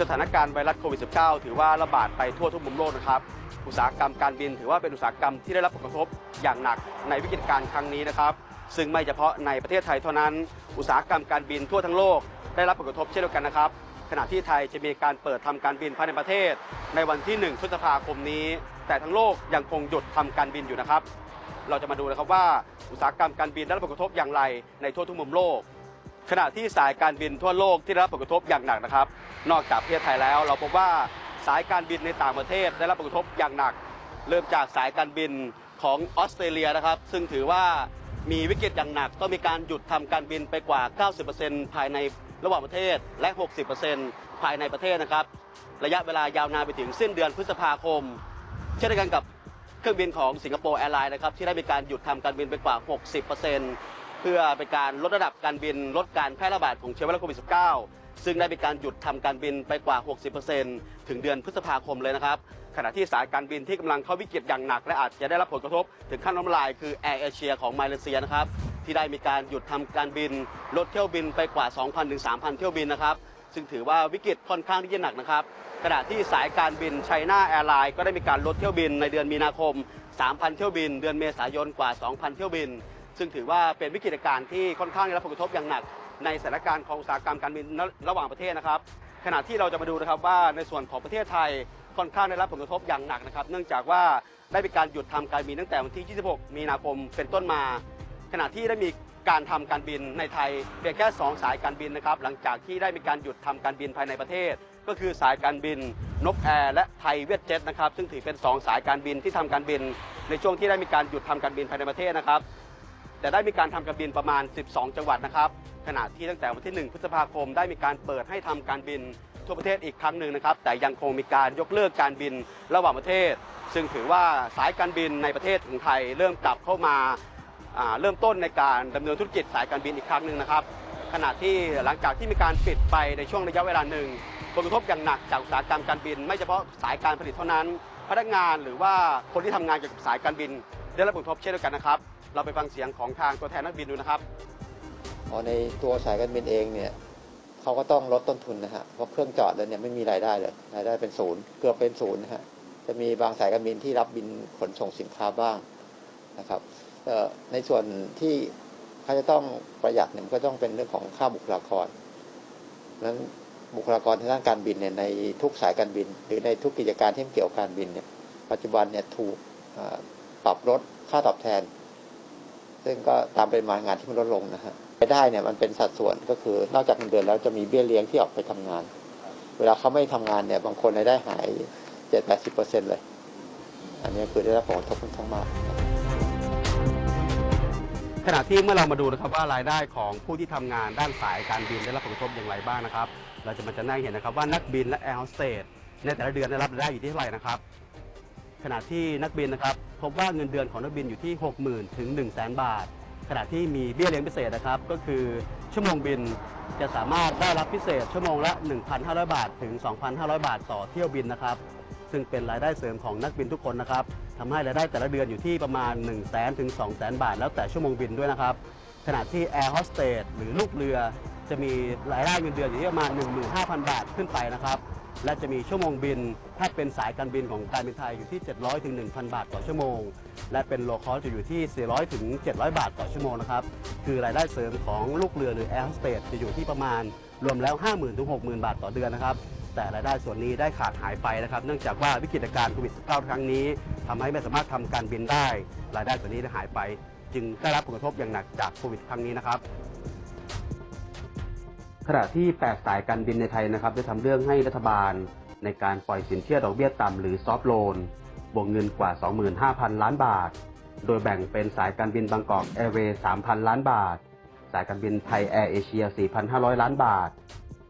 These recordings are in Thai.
สถานการณ์ไวรัสโควิด -19 ถือว่าระบาดไปทั่วทุกมุมโลกนะครับ อุตสาหกรรมการบินถือว่าเป็นอุตสาหกรรมที่ได้รับผลกระทบอย่างหนักในวิกฤตการณ์ครั้งนี้นะครับ ซึ่งไม่เฉพาะในประเทศไทยเท่านั้น อุตสาหกรรมการบินทั่วทั้งโลก ได้รับผลกระทบเช่นเดียวกันนะครับ ขณะที่ไทยจะมีการเปิดทำการบินภายในประเทศ ในวันที่ 1 พฤษภาคมนี้ แต่ทั้งโลกยังคงหยุดทำการบินอยู่นะครับ เราจะมาดูนะครับว่าอุตสาหกรรมการบินได้รับผลกระทบอย่างไรในทั่วทุกมุมโลก ขณะที่สายการบินทั่วโลกที่ได้รับผลกระทบอย่างหนักนะครับ นอกจากประเทศไทยแล้ว เราพบว่าสายการบินในต่างประเทศได้รับผลกระทบอย่างหนัก เริ่มจากสายการบินของออสเตรเลียนะครับ ซึ่งถือว่ามีวิกฤตอย่างหนัก ต้องมีการหยุดทำการบินไปกว่า 90%ภายในระหว่างประเทศและ 60%ภายในประเทศนะครับ ระยะเวลายาวนานไปถึงสิ้นเดือนพฤษภาคม เช่นเดียวกันกับเครื่องบินของสิงคโปร์แอร์ไลน์นะครับที่ได้มีการหยุดทำการบินไปกว่า 60%เเพื่อเป็นการลดระดับการบิน ลดการแพร่ระบาดของเชื้อไวรัสโควิด -19 ซึ่งได้มีการหยุดทำการบินไปกว่า 60%ถึงเดือนพฤษภาคมเลยนะครับ ขณะที่สายการบินที่กำลังเข้าวิกฤตอย่างหนัก และอาจจะได้รับผลกระทบถึงขั้นล้มลายคือแอร์เอเชียของมาเลเซียนะครับที่ได้มีการหยุดทำการบิน ลดเที่ยวบินไปกว่า 2,000 ถึง 3,000 เที่ยวบินนะครับซึ่งถือว่าวิกฤตค่อนข้างที่จะหนักนะครับขณะที่สายการบินไชน่าแอร์ไลน์ก็ได้มีการลดเที่ยวบินในเดือนมีนาคม 3,000 เที่ยวบิน เดือนเมษายนกว่า 2,000 เที่ยวบิน ซึ่งถือว่าเป็นวิกฤตการณ์ที่ค่อนข้างได้รับผลกระทบอย่างหนัก ในสถานการณ์ของอุตสาหกรรมการบินระหว่างประเทศนะครับ ขณะที่เราจะมาดูนะครับว่าในส่วนของประเทศไทยค่อนข้างได้รับผลกระทบอย่างหนักนะครับ เนื่องจากว่าได้มีการหยุดทำการบินตั้งแต่วันที่ 26 มีนาคมเป็นต้นมา ขณะที่ได้มีการทำการบินในไทยเพียงแค่ 2 สายการบินนะครับ หลังจากที่ได้มีการหยุดทำการบินภายในประเทศ ก็คือสายการบินนกแอร์และไทยเวียดเจ็ตนะครับ ซึ่งถือเป็น 2 สายการบินที่ทำการบิน ในช่วงที่ได้มีการหยุดทำการบินภายในประเทศนะครับ แต่ได้มีการทำการบินประมาณ 12 จังหวัดนะครับขณะที่ตั้งแต่วันที่ 1 พฤษภาคม ได้มีการเปิดให้ทำการบินทั่วประเทศอีกครั้งหนึ่งนะครับ แต่ยังคงมีการยกเลิกการบินระหว่างประเทศ ซึ่งถือว่าสายการบินในประเทศของไทย เริ่มกลับเข้ามาาเริ่มต้นในการดำเนินธุรกิจสายการบินอีกครั้งหนึ่งนะครับ ขณะที่หลังจากที่มีการปิดไปในช่วงระยะเวลาหนึ่งผลกระทบอย่างหนักจากอุตสาหกรรมการบิน ไม่เฉพาะสายการผลิตเท่านั้น พนักงานหรือว่าคนที่ทำงานเกี่ยวกับสายการบิน ได้รับผลกระทบเช่นเดียวกันนะครับ เราไปฟังเสียงของทางตัวแทนนักบินดูนะครับในตัวสายการบินเองเนี่ยเขาก็ต้องลดต้นทุนนะฮะเพราะเครื่องจอดแล้วเนี่ยไม่มีรายได้เลยรายได้เป็นศูนย์เกือบเป็นศูนย์นะฮะจะมีบางสายการบินที่รับบินขนส่งสินค้าบ้างนะครับในส่วนที่เขาจะต้องประหยัดเนี่ยมันก็ต้องเป็นเรื่องของค่าบุคลากรนั้นบุคลากรทางด้านการบินเนี่ยในทุกสายการบิน หรือในทุกกิจการที่เกี่ยวกับการบินเนี่ยปัจจุบันเนี่ยถูกปรับลดค่าตอบแทน ซึ่งก็ตามเปริมางานที่มันลดลงนะฮะรายได้เนี่ยมันเป็นสัดส่วนก็คือนอกจากเงินเดือนแล้วจะมีเบี้ยเลี้ยงที่ออกไปทำงาน เวลาเขาไม่ทำงานเนี่ยบางคนรายได้หายเจ็ดแปดสิบเปอร์เซ็นต์เลย อันนี้คือได้รับผลกระทบค่อนข้างมากขณะที่เมื่อเรามาดูนะครับว่ารายได้ของผู้ที่ทำงานด้านสายการบินได้รับผลกระทบอย่างไรบ้างนะครับ เราจะมาจะได้เห็นนะครับว่านักบินและแอร์โฮสเตสในแต่ละเดือนได้รับรายได้อยู่ที่เท่าไหร่นะครับ ขณะที่นักบินนะครับพบว่าเงินเดือนของนักบินอยู่ที่ 60,000 ถึง 1 0 0 0 0แบาท ขณะที่มีเบี้ยเลี้ยงพิเศษนะครับ ก็คือชั่วโมงบินจะสามารถได้รับพิเศษชั่วโมงละ 1,500 บาท ถึง 2,500 บาท ต่อเที่ยวบินนะครับ ซึ่งเป็นรายได้เสริมของนักบินทุกคนนะครับทำให้รายได้แต่ละเดือนอยู่ที่ประมาณ 1 0 0 0 0แถึง 2 0 0 0 0 0 บาท แล้วแต่ชั่วโมงบินด้วยนะครับ ขณะที่แอร์โฮสเตสหรือลูกเรือ จะมีรายได้เงินเดือนอยู่ที่ประมาณ 15,000 บาทขึ้นไปนะครับ และจะมีชั่วโมงบิน ถ้าเป็นสายการบินของการบินไทยอยู่ที่ 700ถึง1,000 บาทต่อชั่วโมง และเป็นโลคอสจะอยู่ที่ 400ถึง700 บาทต่อชั่วโมงนะครับ คือรายได้เสริมของลูกเรือหรือแอร์โฮสเตสจะอยู่ที่ประมาณรวมแล้ว 50,000ถึง60,000 บาทต่อเดือนนะครับ แต่รายได้ส่วนนี้ได้ขาดหายไปนะครับ เนื่องจากว่าวิกฤตการณ์โควิด -19 ครั้งนี้ทำให้ไม่สามารถทำการบินได้ รายได้ส่วนนี้ได้หายไป จึงได้รับผลกระทบอย่างหนักจากโควิดครั้งนี้นะครับ ขณะที่ 8 สายการบินในไทยนะครับได้ทำเรื่องให้รัฐบาล ในการปล่อยสินเชื่อดอกเบี้ยต่ำหรือซอฟโลนวงเงินกว่า 25,000 ล้านบาท โดยแบ่งเป็นสายการบินบางกอกแอร์เวย์ 3,000 ล้านบาท สายการบินไทยแอร์เอเชีย 4,500 ล้านบาท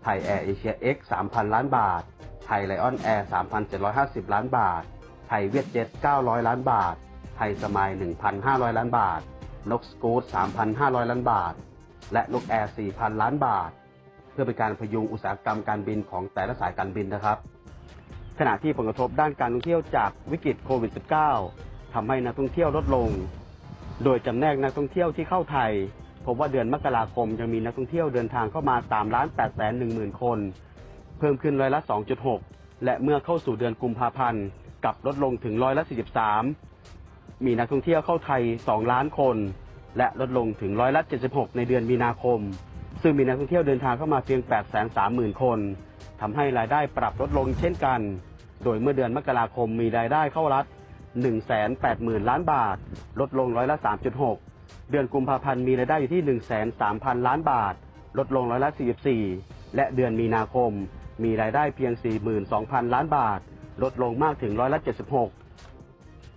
ไทยแอร์เอเชีย X 3,000 ล้านบาท ไทยไลออนแอร์ 3,750 ล้านบาท ไทยเวียดเจ็ต 900 ล้านบาท ไทยสมาย 1,500 ล้านบาท นกสกูต3,500 ล้านบาท และนกแอร์ 4,000 ล้านบาท พื่อเป็นการพยุงอุตสาหกรรมการบินของแต่ละสายการบินนะครับ ขณะที่ผลกระทบด้านการท่องเที่ยวจากวิกฤตโควิด -19 ทำให้นักท่องเที่ยวลดลง โดยจำแนกนักท่องเที่ยวที่เข้าไทย พบว่าเดือนมกราคมยังมีนักท่องเที่ยวเดินทางเข้ามา3ล้าน8แสน1หมื่นคน เพิ่มขึ้นร้อยละ 2.6 และเมื่อเข้าสู่เดือนกุมภาพันธ์กลับลดลงถึงร้อยละ 43 มีนักท่องเที่ยวเข้าไทย 2 ล้านคน และลดลงถึงร้อยละ 76 ในเดือนมีนาคม ซึ่งมีนักท่องเที่ยวเดินทางเข้ามาเพียง 830,000 คนทำให้รายได้ปรับลดลงเช่นกัน โดยเมื่อเดือนมกราคมมีรายได้เข้ารัฐ 180,000 ล้านบาท ลดลงร้อยละ 3.6 เดือนกุมภาพันธ์มีรายได้อยู่ที่ 103,000 ล้านบาท ลดลงร้อยละ 44 และเดือนมีนาคมมีรายได้เพียง 42,000 ล้านบาท ลดลงมากถึงร้อยละ 76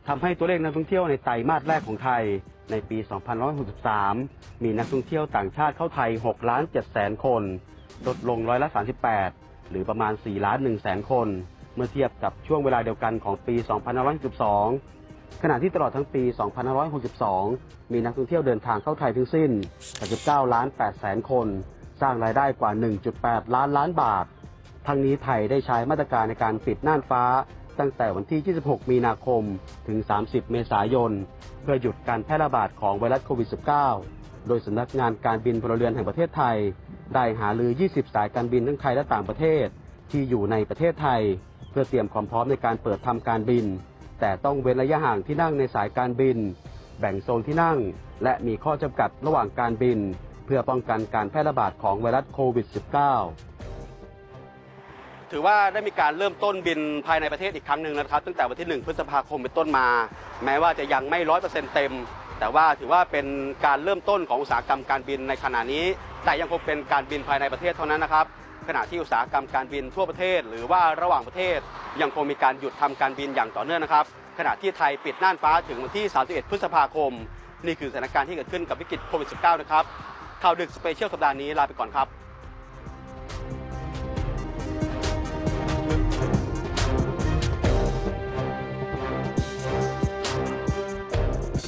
ทำให้ตัวเลขนักท่องเที่ยวในไตรมาสแรกของไทย ในปี 2563 มีนักท่องเที่ยวต่างชาติเข้าไทย 6 ล้าน7แสนคน ลดลงร้อยละ 38 หรือประมาณ 4 ล้าน1แสนคน เมื่อเทียบกับช่วงเวลาเดียวกันของปี 2562 ขณะที่ตลอดทั้งปี 2562 มีนักท่องเที่ยวเดินทางเข้าไทยทั้งสิ้น 39 ล้าน8แสนคน สร้างรายได้กว่า 1.8 ล้านล้านบาท ทั้งนี้ไทยได้ใช้มาตรการในการปิดน่านฟ้า ตั้งแต่วันที่ 26 มีนาคม ถึง 30 เมษายน เพื่อหยุดการแพร่ระบาดของไวรัสโควิด -19 โดยสำนักงานการบินพลเรือนแห่งประเทศไทย ได้หาลือ 20 สายการบินทั้งไทยและต่างประเทศ ที่อยู่ในประเทศไทย เพื่อเตรียมความพร้อมในการเปิดทำการบิน แต่ต้องเว้นระยะห่างที่นั่งในสายการบิน แบ่งโซนที่นั่ง และมีข้อจำกัดระหว่างการบิน เพื่อป้องกันการแพร่ระบาดของไวรัสโควิด -19 ถือว่าได้มีการเริ่มต้นบินภายในประเทศอีกครั้งหนึ่งนะครับ ตั้งแต่วันที่ 1 พฤษภาคมเป็นต้นมา แม้ว่าจะยังไม่ร้อยเปอร์เซ็นต์เต็ม แต่ว่าถือว่าเป็นการเริ่มต้นของอุตสาหกรรมการบินในขณะนี้ แต่ยังคงเป็นการบินภายในประเทศเท่านั้นนะครับขณะที่อุตสาหกรรมการบินทั่วประเทศ หรือว่าระหว่างประเทศ ยังคงมีการหยุดทำการบินอย่างต่อเนื่องนะครับ ขณะที่ไทยปิดน่านฟ้าถึงวันที่ 31 พฤษภาคม นี่คือสถานการณ์ที่เกิดขึ้นกับวิกฤตโควิด -19 นะครับข่าวดึกสเปเชียลสัปดาห์นี้ลาไปก่อนครับ